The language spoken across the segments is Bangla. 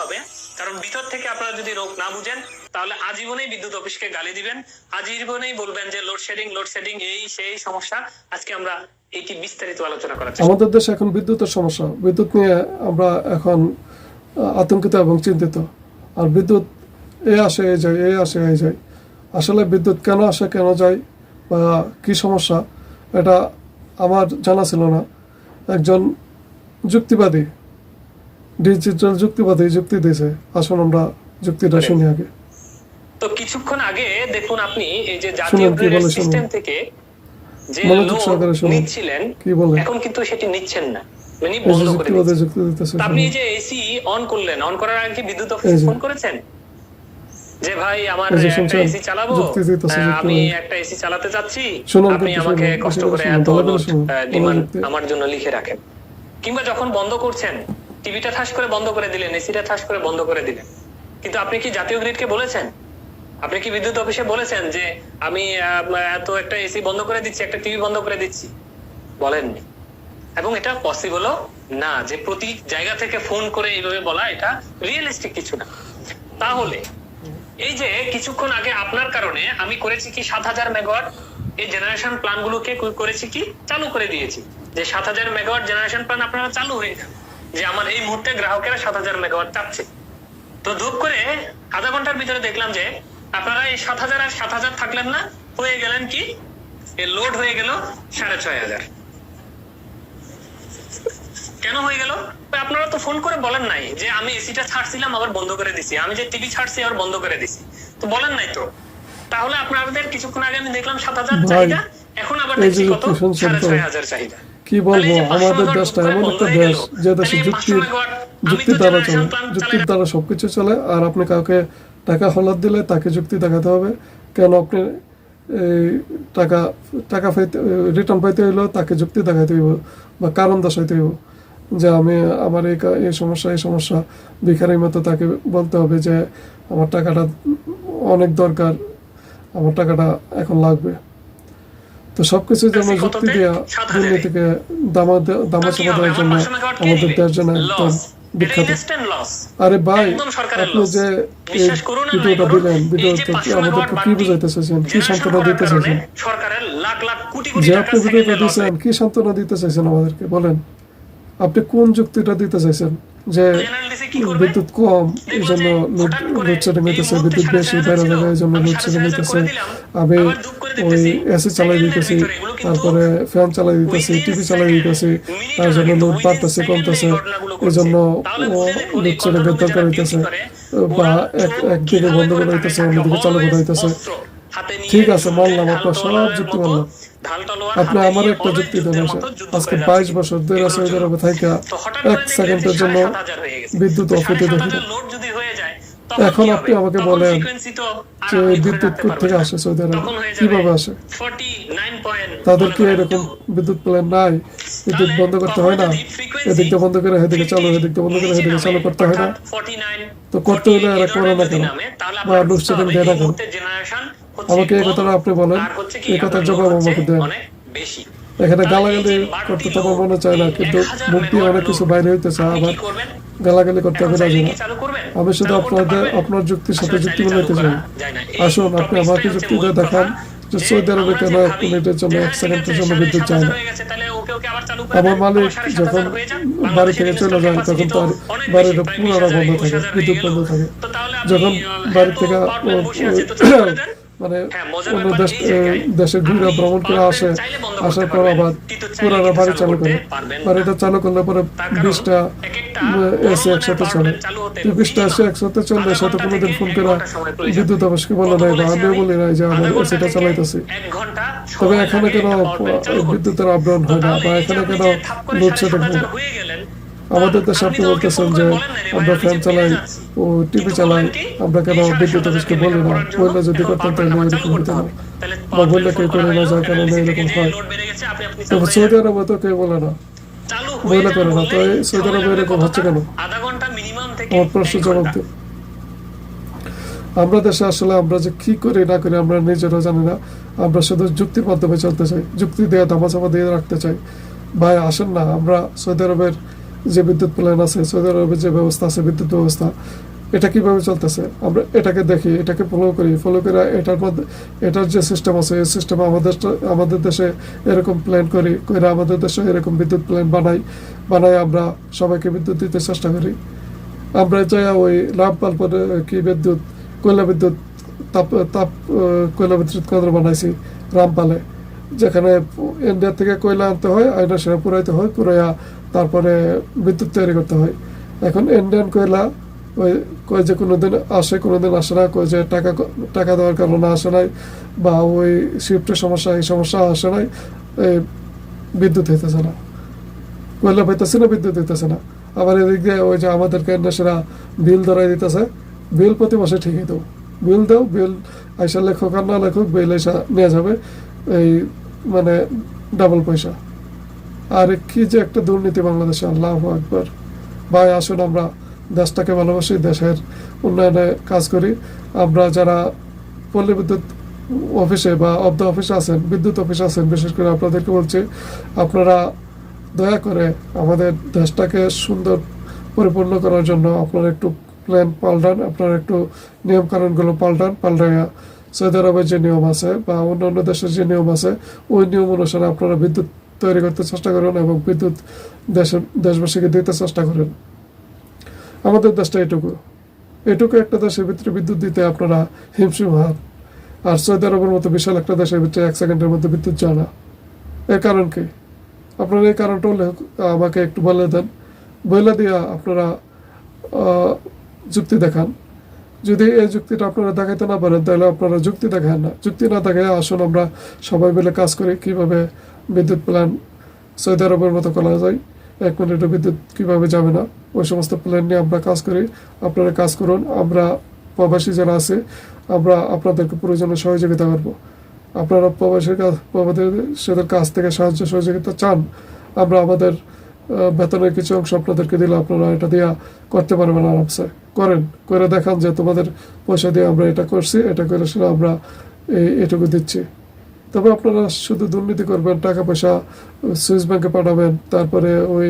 হবে। কারণ ভিতর থেকে আপনারা যদি রোগ না বুঝেন, তাহলে আজীবনেই বিদ্যুৎ অফিসকে গালি দিবেন। আজীবনেই বলবেন যে লোডশেডিং লোডশেডিং এই, সেই সমস্যা। আজকে আমরা এইটি বিস্তারিত আলোচনা চেষ্টা আমাদের দেশে এখন বিদ্যুতের সমস্যা। বিদ্যুৎ নিয়ে আমরা এখন আতঙ্কিত এবং চিন্তিত। আর বিদ্যুৎ এ আসে, এ যায়, এ আসে, এ যায়। আসলে বিদ্যুৎ কেন আসে, কেন যায়, বা কি সমস্যা, এটা আমার জানা ছিল না। একজন যুক্তিবাদী ডিজিটাল যুক্তিবাদী যুক্তি দিয়েছে। আসুন আমরা যুক্তিটা শুনি আগে। তো কিছুক্ষণ আগে দেখুন আপনি এই যে জাতীয় শুনুন। সিস্টেম থেকে যে শুনুন। নিচ্ছিলেন এখন কিন্তু সেটি নিচ্ছেন না। মানে বন্ধ করে আপনি যে এসি অন করলেন অন করার আগে কি বিদ্যুৎ এই অফিসে ফোন করেছেন? যে ভাই আমার একটা এসি চালাবো? হ্যাঁ, আমি একটা এসি চালাতে চাচ্ছি। আপনি আমাকে কষ্ট করে এত ডিমান্ড আমার জন্য লিখে রাখেন। কিংবা যখন বন্ধ করছেন টিভিটা ঠাস করে বন্ধ করে দিলেন, এসিটা ঠাস করে বন্ধ করে দিলেন। কিন্তু আপনি কি জাতীয় গ্রিডকে বলেছেন? আপনি কি বিদ্যুৎ অফিসে বলেছেন যে আমি এত একটা এসি বন্ধ করে দিচ্ছি, একটা টিভি বন্ধ করে দিচ্ছি? বলেননি। এবং এটা পসিবলও না যে প্রতি জায়গা থেকে ফোন করে এইভাবে বলা এটা রিয়েলিস্টিক কিছু না। তাহলে, এই যে কিছুক্ষণ আগে আপনার কারণে আমি করেছি কি সাত হাজার মেগাওয়াট এই জেনারেশন প্ল্যান গুলোকে করেছি কি? চালু করে দিয়েছি। যে সাত হাজার মেগাওয়াট জেনারেশন প্ল্যান আপনারা চালু হয়ে যান যে আমার এই মুহূর্তে গ্রাহকেরা সাত হাজার মেগাওয়াট চাচ্ছে। তো ধূপ করে আধা ঘণ্টার ভিতরে দেখলাম যে আপনারা এই সাত হাজার আর সাত হাজার থাকলেন না হয়ে গেলেন কি? লোড হয়ে গেল সাড়ে ছয় হাজার। কেন হয়ে গেল? আপনারা তো ফোন করে বলেন নাই যে আমি এসিটা ছাড়ছিলাম আবার বন্ধ করে দিছি। আমি যে টিভি ছাড়ছি আবার বন্ধ করে দিছি। তো বলেন নাই তো। তাহলে আপনাদের কিছুক্ষণ আগে আমি দেখলাম সাত হাজার চাহিদা এখন আবার দেখছি কত? সাড়ে ছয় হাজার চাহিদা। কি বলব? আমাদের দেশটা এমন একটা দেশ যে দেশে যুক্তির যুক্তির দ্বারা চলে যুক্তির দ্বারা সবকিছু চলে আর আপনি কাউকে টাকা হলাদ দিলে তাকে যুক্তি দেখাতে হবে। কেন আপনি টাকা টাকা পাইতে রিটার্ন পাইতে হইলেও তাকে যুক্তি দেখাতে হইব বা কারণ দর্শাইতে হইব। যে আমি আমার এই এই সমস্যা এই সমস্যা ভিখারির মতো তাকে বলতে হবে যে আমার টাকাটা অনেক দরকার আমার টাকাটা এখন লাগবে। তো সবকিছু যেন যুক্তি হাজারে। দুর্নীতিকে দামা দামা চাপা দেওয়ার জন্য 500 মেগাওয়াট কে আমাদের? দেওয়ার জন্য একদম বিখ্যাত। আরে ভাই আপনি যে ভিডিওটা দিলেন এই যে ভিডিওতে 500 আমাদেরকে কি বুঝাইতে চাইছেন কি সান্ত্বনা দিতে চাইছেন যে আপনি ভিডিওটা কি সান্ত্বনা দিতে চাইছেন আমাদেরকে? বলেন আপনি কোন যুক্তিটা দিতে চাইছেন যে? বিদ্যুৎ কম এই জন্য লোডশেডিং হইতেছে বিদ্যুৎ বেশি ছিল, জায়গায় এই জন্য লোডশেডিং হইতেছে। আমি ওই এসি চালাই দিতেছি তারপরে ফ্যান চালাই দিতেছি টিভি চালাই দিতেছি তার জন্য লোড বাড়তেছে কমতেছে ঘটনাগুলো জন্য লোডশেডিং দরকার হইতেছে বা একদিকে বন্ধ করে হইতেছে অন্যদিকে চালু করা হইতেছে ঠিক আছে, মানলাম, আপনার সব যুক্তি মানলাম। আপনি আমার একটা যুক্তি দেন যুদ্ধ আজকে বাইশ। বছর ধরে সৌদি জন্য। আরবে থাইকা এক সেকেন্ডের জন্য। বিদ্যুৎ তো অফ হইতে সাড়ে সাত দেখি লোড যদি হয়ে যায়, এখন আপনি আমাকে বলেন যে বিদ্যুৎ না। আসে সৌদি আরবে? কীভাবে আসে? 49 তাদের কি এরকম বিদ্যুৎ প্ল্যান নাই? বিদ্যুৎ বন্ধ করতে হয় না? যদি frequency এদিক দিয়ে বন্ধ করে এদিকে চালু এদিক দিয়ে বন্ধ করে এদিকে চালু করতে হয় না? তো করতে হলে এরা করে না কেন? বা লোডশেডিং দেয় না কেন? আমাকে এই কথাটা আপনি বলেন। এই কথার জবাব আমাকে দেন। বেশি। এখানে গালাগালি করতে তো আমার মনে চায় না কিন্তু 1000 মুখ দিয়ে অনেক কিছু বাইরে হইতেছে আপনি আবার গালাগালি করতে হবে রাজি না। আমি শুধু আপনাদের আপনার যুক্তির সাথে যুক্তি চালু চাই। আসুন আপনি আমাকে যুক্তিটা মূল দেখান যে সৌদি আরবে কেন এক মিনিটের জন্য এক সেকেন্ডের জন্য বিদ্যুৎ যায় না। আমার মালিক যখন বাড়ি থেকে চলে যায় তখন তার বাড়ির পুরোটা বন্ধ থাকে বিদ্যুৎ বন্ধ থাকে। যখন বাড়ি থেকে মানে হ্যাঁ, অন্য দেশ দেশে ঘুরে ভ্রমণ করে আসে আসার পর আবার পুরানো বাড়ি চালু করে পারবেন না। বাড়িটা চালু করলে পরে বিশটা এসে একসাথে চলে বিশটা এসে একসাথে চললে সাথে কোনোদিন ফোন করে বিদ্যুৎ অফিসকে বলে নাই বা আমিও আমি? বলি নাই যে আমার ঘণ্টা সেটা থেকে চালাইতেছি তবে এখানে কেন। বিদ্যুতের আপডাউন হয় না বা এখানে কেন লোডশেডিং হয় আমাদের দেশে আপনি আপনি তো ওকে বলতেছেন যে আমরা ফ্যান চালাই ও টিভি চালাই? আমরা কেন বিদ্যুৎ অফিসকে বলি না বললে যদি power তাহলে এরকম হতো না হবে। বা বললে কেউ করে না যার কারণে এরকম হয় হয়ে সৌদি। আরবে তো কেউ বলে না বলে করে না, তো সৌদি আরবে এরকম হচ্ছে কেন? আমার প্রশ্ন জবাব। দিন আমরা দেশে আসলে আমরা যে কি করি না করি আমরা নিজেরা জানি না আমরা শুধু যুক্তির মাধ্যমে চলতে চাই যুক্তি দিয়ে ধামাচাপা দিয়ে রাখতে চাই ভাই আসেন না আমরা সৌদি আরবের যে বিদ্যুৎ প্ল্যান আছে, সৌদি আরবের যে ব্যবস্থা আছে, বিদ্যুৎ ব্যবস্থা, এটা কীভাবে চলতেছে? আমরা এটাকে দেখি, এটাকে ফলো করি ফলো করে এটার মধ্যে, এটার যে সিস্টেম আছে, এই সিস্টেম আমাদের আমাদের দেশে এরকম প্ল্যান করি করে আমাদের দেশে এরকম বিদ্যুৎ প্ল্যান বানাই বানাই আমরা সবাইকে বিদ্যুৎ দিতে চেষ্টা করি। আমরা চাই ওই রামপাল পরে কি বিদ্যুৎ, কয়লা বিদ্যুৎ, তাপ তাপ কয়লা বিদ্যুৎ কেন্দ্র বানাইছি, রামপালে। যেখানে ইন্ডিয়া থেকে কয়লা আনতে হয় আয়না সেটা পুরাইতে হয়, পুরাইয়া তারপরে বিদ্যুৎ তৈরি করতে হয়। এখন ইন্ডিয়ান কয়লা ওই কয় যে কোনোদিন আসে কোনোদিন আসে না, কয় যে টাকা টাকা দেওয়ার কারণে আসে নাই, বা ওই শিফটের সমস্যা, এই সমস্যা আসে নাই এই বিদ্যুৎ হইতেছে না। কয়লা পাইতেছে না, বিদ্যুৎ হইতেছে না। আবার এদিক ওই যে আমাদেরকে নেশারা বিল ধরাই দিতেছে, বিল প্রতি মাসে ঠিকই দেবো বিল দাও, বিল আইসা লেখক আর না লেখক, বিল আইসা নিয়ে যাবে। এই মানে ডাবল পয়সা। আর কি যে একটা দুর্নীতি বাংলাদেশে, আল্লাহ আকবর। ভাই, আসুন আমরা দেশটাকে ভালোবাসি, দেশের উন্নয়নে কাজ করি। আমরা যারা পল্লী বিদ্যুৎ অফিসে বা অফ দ্য অফিসে আছেন, বিদ্যুৎ অফিসে আছেন, বিশেষ করে আপনাদেরকে বলছি, আপনারা দয়া করে আমাদের দেশটাকে সুন্দর পরিপূর্ণ করার জন্য আপনারা একটু প্ল্যান পাল্টান, আপনারা একটু নিয়মকানুনগুলো পাল্টান, পাল্টাইয়া সৌদি আরবের যে নিয়ম আছে বা অন্যান্য দেশের যে নিয়ম আছে, ওই নিয়ম অনুসারে আপনারা বিদ্যুৎ তৈরি করতে চেষ্টা করেন এবং বিদ্যুৎ দেশের দেশবাসীকে দিতে চেষ্টা করেন। আমাদের দেশটা এটুকু। এটুকু একটা দেশের ভিতরে বিদ্যুৎ দিতে আপনারা হিমশিম হাত আর সৌদি আরবের মতো বিশাল একটা দেশের ভিতরে এক সেকেন্ডের মধ্যে বিদ্যুৎ যায় না। এর কারণ কি? আপনারা এই কারণটা হলে আমাকে একটু বলে দেন। বলে দিয়া আপনারা যুক্তি দেখান। যদি এই যুক্তিটা আপনারা দেখাইতে না পারেন, তাহলে আপনারা যুক্তি দেখান না। যুক্তি না দেখায় আসুন আমরা সবাই মিলে কাজ করি কীভাবে বিদ্যুৎ প্ল্যান সৌদি আরবের মতো করা যায়। এক মিনিটে বিদ্যুৎ কীভাবে যাবে না, ওই সমস্ত প্ল্যান নিয়ে আমরা কাজ করি। আপনারা কাজ করুন, আমরা প্রবাসী যারা আছে, আমরা আপনাদেরকে প্রয়োজনে সহযোগিতা করব। আপনারা প্রবাসীর কাছ প্রবাসীদের কাছ থেকে সাহায্য সহযোগিতা চান, আমরা আমাদের বেতনের কিছু অংশ আপনাদেরকে দিলে আপনারা এটা দিয়া করতে পারবেন আরামসে করেন, করে দেখান যে তোমাদের পয়সা দিয়ে আমরা এটা করছি, এটা করে সেটা আমরা এই, এটুকু দিচ্ছি। তবে আপনারা শুধু দুর্নীতি করবেন, টাকা পয়সা সুইস ব্যাংকে পাঠাবেন, তারপরে ওই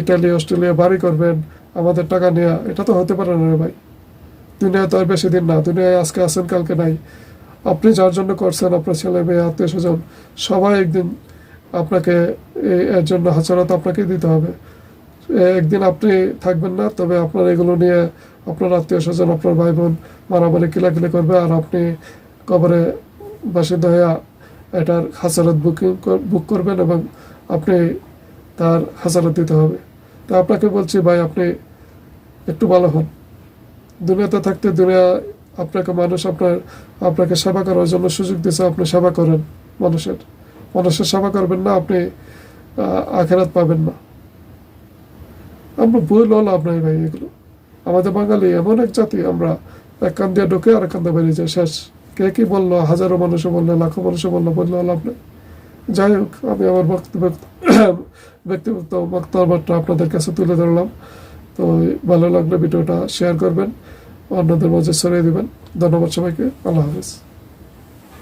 ইটালি, অস্ট্রেলিয়া বাড়ি করবেন, আমাদের টাকা নেওয়া এটা তো হতে পারে না রে ভাই। দুনিয়ায় তো আর বেশি দিন না, দুনিয়ায় আজকে আছেন, কালকে নাই। আপনি যার জন্য করছেন, আপনার ছেলে, মেয়ে আত্মীয় স্বজন সবাই একদিন আপনাকে এর জন্য হাজারাত আপনাকে দিতে হবে। একদিন আপনি থাকবেন না, তবে আপনার এগুলো নিয়ে আপনার আত্মীয় স্বজন, আপনার ভাই বোন মারামারি, কিলাকিলি করবে আর আপনি কবরে বাসিন্দা হইয়া এটার হাজারাত বুকিং বুক করবেন এবং আপনি তার হাজারাত দিতে হবে। তা আপনাকে বলছি ভাই, আপনি একটু ভালো হন। দুনিয়াতে থাকতে দুনিয়া আপনাকে মানুষ আপনার, আপনাকে সেবা করার জন্য সুযোগ দিয়েছে, আপনি সেবা করেন মানুষের। মানুষের সেবা করবেন না, আপনি আখেরাত পাবেন না। আমরা বই লাভ নাই ভাই, এগুলো। আমাদের বাঙালি এমন এক জাতি, আমরা এক কান দিয়ে ঢুকে আর কান বেরিয়ে যায় শেষ। কে কি বলল, হাজারো মানুষও বলল, লাখো মানুষও বলল বলল লাভ নেই। যাই হোক, আমি আমার বক্তব্য, ব্যক্তিগত বক্তব্যটা আপনাদের কাছে তুলে ধরলাম। তো ভালো লাগলে ভিডিওটা শেয়ার করবেন, অন্যদের মাঝে ছড়িয়ে দেবেন। ধন্যবাদ সবাইকে, আল্লাহ হাফিজ।